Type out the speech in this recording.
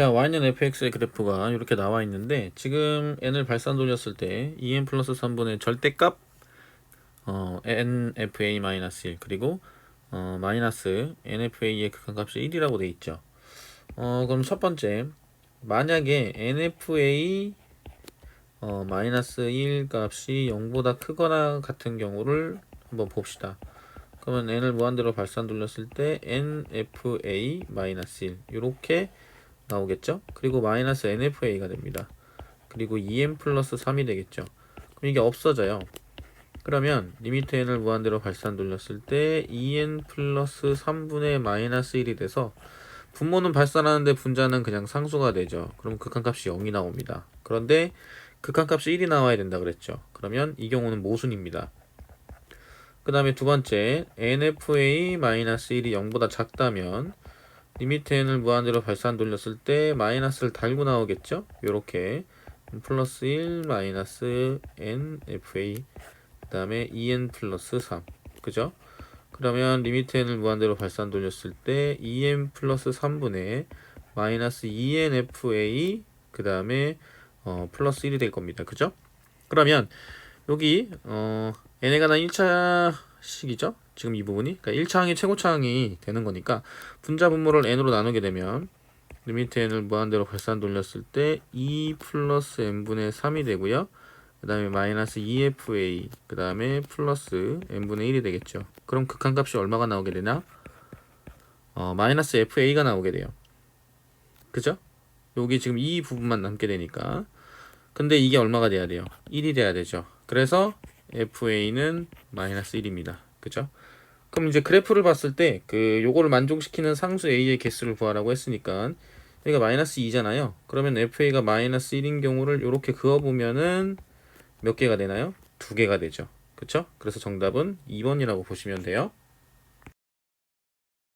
자, y는 fx의 그래프가 이렇게 나와 있는데 지금 n을 발산 돌렸을 때 2n 플러스 3분의 절대값 어, nfa-1 그리고 어, 마이너스 nfa의 극한값이 1이라고 돼 있죠. 어, 그럼 첫 번째 만약에 nfa 어, 마이너스 1 값이 0보다 크거나 같은 경우를 한번 봅시다. 그러면 n을 무한대로 발산 돌렸을 때 nfa 마이너스 1 이렇게 나오겠죠? 그리고 마이너스 nfa가 됩니다. 그리고 2n 플러스 3이 되겠죠. 그럼 이게 없어져요. 그러면 리미트 n을 무한대로 발산 돌렸을 때 2n 플러스 3분의 마이너스 1이 돼서 분모는 발산하는데 분자는 그냥 상수가 되죠. 그럼 극한값이 0이 나옵니다. 그런데 극한값이 1이 나와야 된다 그랬죠. 그러면 이 경우는 모순입니다. 그 다음에 두 번째 nfa-1이 0보다 작다면 리미트 n을 무한대로 발산 돌렸을 때 마이너스를 달고 나오겠죠? 요렇게 플러스 1 마이너스 nfa 그 다음에 2n 플러스 3 그죠? 그러면 리미트 n을 무한대로 발산 돌렸을 때 2n 플러스 3분의 마이너스 2nfa 그 다음에 어, 플러스 1이 될 겁니다. 그죠? 그러면 여기 어, n에 관한 1차식이죠? 지금 이 부분이 그러니까 1차항이 최고차항이 되는 거니까 분자 분모를 n으로 나누게 되면 리미트 n을 무한대로 발산 돌렸을 때 2 플러스 n분의 3이 되고요. 그 다음에 마이너스 2fa 그 다음에 플러스 n분의 1이 되겠죠. 그럼 극한값이 얼마가 나오게 되나? 어, 마이너스 fa가 나오게 돼요. 그죠? 여기 지금 이 부분만 남게 되니까 근데 이게 얼마가 돼야 돼요? 1이 돼야 되죠. 그래서 fa는 마이너스 1입니다. 그죠? 그럼 이제 그래프를 봤을 때 그 요거를 만족시키는 상수 a의 개수를 구하라고 했으니까 여기가 마이너스 2잖아요. 그러면 fa가 마이너스 1인 경우를 이렇게 그어보면은 몇 개가 되나요? 두 개가 되죠. 그쵸? 그래서 정답은 2번이라고 보시면 돼요.